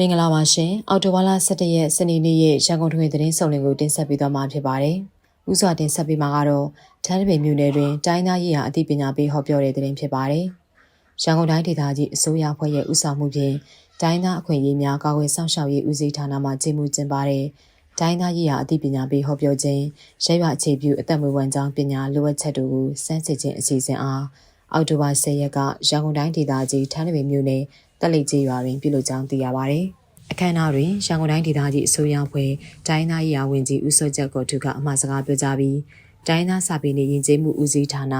မင်္ဂလာပါရှင်အော်တိုဝါလာ17ရက်စနေနေ့ရဲ့ရန်ကုန်ထွေသတင်းစုံလင်ကိုတင်ဆက်ပေးသွားမှာဖြစ်ပါတယ်။ဥစွာတင်ဆက်ပေးမှာကတော့တန်းတပင်မြို့နယ်တွင်တိုင်းသားရေးရာအသိပညာပေးဟောပြောတဲ့သတင်းဖြစ်ပါတယ်။ရန်ကုန်တိုင်းဒေသကြီးအစိုးရဖွဲ့ရဲ့ဥဆောင်မှုဖြင့်တိုင်းသားအခွင့်အရေးများကာကွယ်စောင့်ရှောက်ရေးဦးစီးဌာနမှကြီးမှုကျင်းပတဲ့တိုင်းသားရေးရာအသိပညာပေးဟောပြောခြင်းရဲရွာအခြေပြုအသက်မွေးဝမ်းကြောင်းပညာလိုအပ်ချက်တို့ကိုစမ်းစစ်ခြင်းအစီအစဉ်အားအောက်တိုဘာ10ရက်ကရန်ကုန်တိုင်းဒေသကြီးထန်းတပင်မြို့နယ် တက်လိတ်ကြီးရွာတွင်ပြုလုပ်ကြောင်းသိရပါဗျ။အခမ်းအနားတွင်ရန်ကုန်တိုင်းဒေသကြီးအစိုးရဖွဲ့တိုင်းသားရေးရာဝန်ကြီးဦးစောချက်ကိုထုကအမှာစကားပြောကြားပြီးတိုင်းသားစာပေနဲ့ယဉ်ကျေးမှုဦးစီးဌာန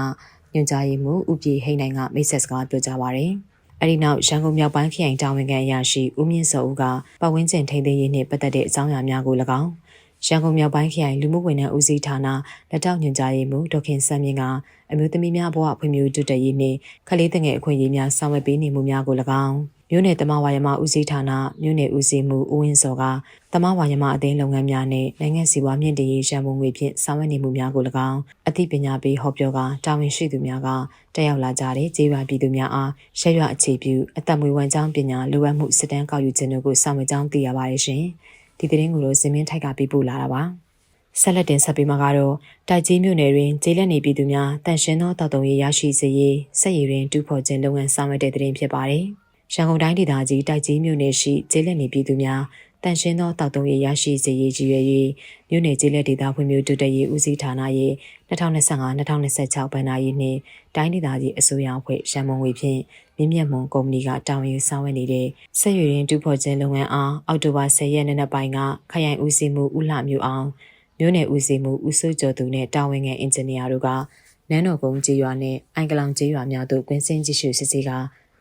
ညွှန်ကြားရေးမှူးဦးပြည်ဟိန်နိုင်ကမိတ်ဆက်စကားပြောကြားပါရယ်။အဲဒီနောက်ရန်ကုန်မြောက်ပိုင်းခရိုင်တာဝန်ခံအရာရှိဦးမြင့်စောဦးကပတ်ဝန်းကျင်ထိန်းသိမ်းရေးနှင့်ပတ်သက်တဲ့အကြောင်းအရာများကို၎င်း ရန်ကုန်မြောက်ပိုင်းခရိုင်လူမှုဝန်ထမ်းဦးစီးဌာနလက်ထောက်ညွှန်ကြားရေးမှူးဒေါက်ခင်စံမြင့်ကအမျိုးသမီးများဘဝဖွံ့ဖြိုးတိုးတက်ရေးနှင့်ခလေးငယ်အခွင့်အရေးများဆောင်ရွက်ပေးနေမှုများကို၎င်းမြို့နယ်တမဝါယမဦးစီးဌာနမြို့နယ်ဦးစီးမှုဦးဝင်းစောကတမဝါယမအသင်းလုပ်ငန်းများနဲ့နိုင်ငံစီးပွားမြင့်တင်ရေးရန်ပုံငွေဖြင့်ဆောင်ရွက်နေမှုများကို၎င်းအသိပညာပေးဟောပြောကတာဝန်ရှိသူများကတက်ရောက်လာကြတဲ့ကျေးရွာပြည်သူများအားရက်ရွအခြေပြုအသက်မွေးဝမ်းကြောင်းပညာလိုအပ်မှုစစ်တမ်းကောက်ယူခြင်းတို့ကိုဆောင်ရွက်ကြောင်းသိရပါတယ်ရှင် ဒီသတင်းကိုတော့စင်မင်းထိုက်ကပေးပို့လာတာပါဆက်လက်တင်ဆက်ပေးမှာကတော့တိုက်ကြီးမြို့နယ်တွင်ကျေးလက်နေပြည်သူများတန်ရှင်းသောတောက်တုံရေးရရှိစေရေးစက်ရည်တွင်တူဖို့ခြင်းလုပ်ငန်းဆောင်ရွက်တဲ့သတင်းဖြစ်ပါတယ်။ရန်ကုန်တိုင်းဒေသကြီးတိုက်ကြီးမြို့နယ်ရှိကျေးလက်နေပြည်သူများ တန်ရှင်းသောတောက်တုံရေးရရှိစေရေးကြီးရွယ်၍မြို့နယ်ကျေးလက်ဒေသဖွံ့ဖြိုးတိုးတက်ရေးဦးစီးဌာနရဲ့2025-2026ဘဏ္ဍာရေးနှင့်တိုင်းဒေသကြီးအစိုးရအဖွဲ့ရန်မုံငွေဖြင့်မြင့်မြတ်မွန်ကုမ္ပဏီကတာဝန်ယူဆောင်ရွက်နေတဲ့စက်ရည်တွင်တူဖို့ခြင်းလုပ်ငန်းအားအောက်တိုဘာ10ရက်နေ့နက်ပိုင်းကခရိုင်ဦးစီးမှုဦးလှမျိုးအောင်မြို့နယ်ဦးစီးမှုဦးစိုးကျော်သူနဲ့တာဝန်ခံအင်ဂျင်နီယာတို့ကနန်းတော်ကုန်းကျေးရွာနဲ့အိုင်ကလောင်ကျေးရွာများသို့ကွင်းစင်းကြည့်ရှုစစ်ဆေးက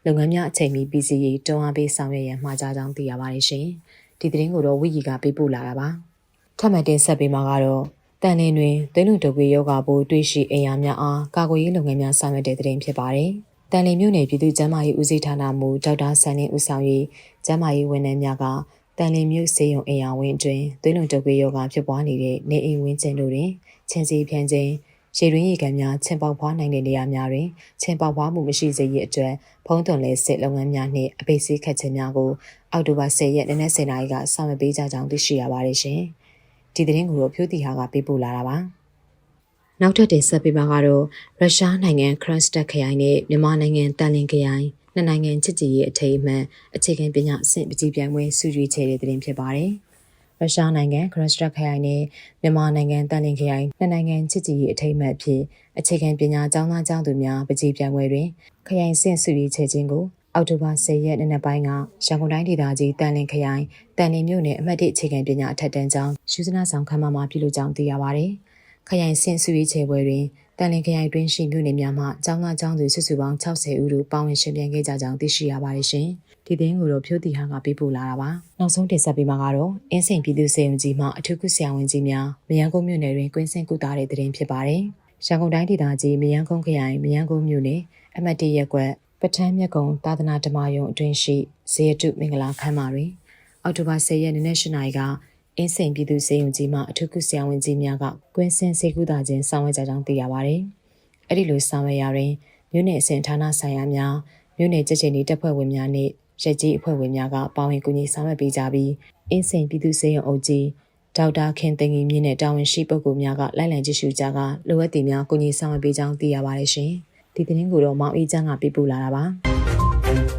လုပ်ငန်းများအချိန်မီပြီးစီးရေးတွန်းအားပေးဆောင်ရွက်ရန်မှာကြားကြောင်းသိရပါတယ်ရှင်။ ဒီသတင်းကိုတော့ဝီဂီကပေးပို့လာတာပါ။ထပ်မံတင်ဆက်ပေးမှာကတော့တန်လင်းတွင်သွေးလွန်တုပ်ကွေးယောဂပိုးတွေ့ရှိအင်အားများအားကာကွယ်ရေးလုပ်ငန်းများဆောင်ရွက်တဲ့သတင်းဖြစ်ပါတယ်။တန်လင်းမြို့နယ်ပြည်သူ့ကျန်းမာရေးဦးစီးဌာနမှဒေါက်တာဆန်နေဦးဆောင်၍ကျန်းမာရေးဝန်ထမ်းများကတန်လင်းမြို့စေယုံအင်အားဝင်းအတွင်းသွေးလွန်တုပ်ကွေးယောဂဖြစ်ပွားနေတဲ့နေအိမ်ဝင်းကျင်တို့တွင်ချင်းစီဖြန်းခြင်း ရေရင်းရေကန်များချင်းပေါက်ဖွားနိုင်တဲ့နေရာများတွင်ချင်းပေါက်ဖွားမှုမရှိစေရတဲ့အတွက်ဖုံးသွန်လဲစစ်လုပ်ငန်းများနှင့်အပိတ်စည်းခတ်ခြင်းများကိုအောက်တိုဘာ10ရက်နေ့နဲ့10နာရီကဆောင်ရွက်ပေးကြကြောင်းသိရှိရပါတယ်ရှင်။ဒီသတင်းကိုတော့ဖြိုးတီဟာကပေးပို့လာတာပါ။နောက်ထပ်တင်ဆက်ပေးမှာကတော့ရုရှားနိုင်ငံခရတ်စတက်ခရိုင်နဲ့မြန်မာနိုင်ငံတန်လင်ခရိုင်နှစ်နိုင်ငံချစ်ကြည်ရေးအထိမ်းအမှန်အခြေခံပညာအဆင့်ပကြီးပြိုင်ပွဲစုရွေးချယ်တဲ့သတင်းဖြစ်ပါတယ်။ ရုရှားနိုင်ငံခရစ်စတက်ခရိုင်နဲ့မြန်မာနိုင်ငံတန်လင်ခရိုင်နှစ်နိုင်ငံချစ်ကြည်ရေးအထိမ်းအမှတ်အဖြစ်အခြေခံပညာကျောင်းသားကျောင်းသူများပကြီးပြိုင်ပွဲတွင်ခရိုင်ဆင့်စုရွေးချယ်ခြင်းကိုအောက်တိုဘာ10ရက်နေ့နက်ပိုင်းကရန်ကုန်တိုင်းဒေသကြီးတန်လင်ခရိုင်တန်လင်မြို့နယ်အမှတ်၁အခြေခံပညာအထက်တန်းကျောင်းယူဇနာဆောင်ခန်းမမှာပြုလုပ်ကြောင်းသိရပါဗျ။ခရိုင်ဆင့်စုရွေးချယ်ပွဲတွင် တန်လင်ခရိုင်တွင်းရှိမြို့နယ်များမှကျောင်းသားကျောင်းသူစုစုပေါင်း60ဦးတို့ပါဝင်ရှင်ပြိုင်ခဲ့ကြကြောင်းသိရှိရပါတယ်ရှင်။ဒီသတင်းကိုတော့ဖြိုးတီဟာကပေးပို့လာတာပါ။နောက်ဆုံးတင်ဆက်ပေးမှာကတော့အင်းစိန်ပြည်သူ့စေယုံကြီးမှအထူးကုဆရာဝန်ကြီးများမယန်းကုန်းမြို့နယ်တွင်ကွင်းစင်ကုသတဲ့သတင်းဖြစ်ပါတယ်။ရန်ကုန်တိုင်းဒေသကြီးမယန်းကုန်းခရိုင်မယန်းကုန်းမြို့နယ်အမှတ်၁ရပ်ကွက်ပထမ်းမြက်ကုံသာသနာဓမ္မယုံအတွင်းရှိဇေယတုမင်္ဂလာခမ်းမတွင်အောက်တိုဘာ10ရက်နေ့နဲ့၈နာရီက အင်းစိန်ပြည်သူ့စေယုံကြီးမှအထူးကုဆရာဝန်ကြီးများကကွင်းစင်စေကုသခြင်းဆောင်ရွက်ကြကြောင်းသိရပါတယ်။အဲ့ဒီလိုဆောင်ရွက်ရာတွင်မြို့နယ်အဆင့်ဌာနဆိုင်ရာများမြို့နယ်ကြည်ကျင်ရေးတပ်ဖွဲ့ဝင်များနှင့်ရက်ကြီးအဖွဲ့ဝင်များကပါဝင်ကူညီဆောင်ရွက်ပေးကြပြီးအင်းစိန်ပြည်သူ့စေယုံအုပ်ကြီးဒေါက်တာခင်သိငီမြင့်နဲ့တာဝန်ရှိပုဂ္ဂိုလ်များကလိုက်လံကြည့်ရှုကြကလိုအပ်တဲ့များကူညီဆောင်ရွက်ပေးကြောင်းသိရပါတယ်ရှင်။ဒီသတင်းကိုတော့မောင်အေးချမ်းကပြပို့လာတာပါ။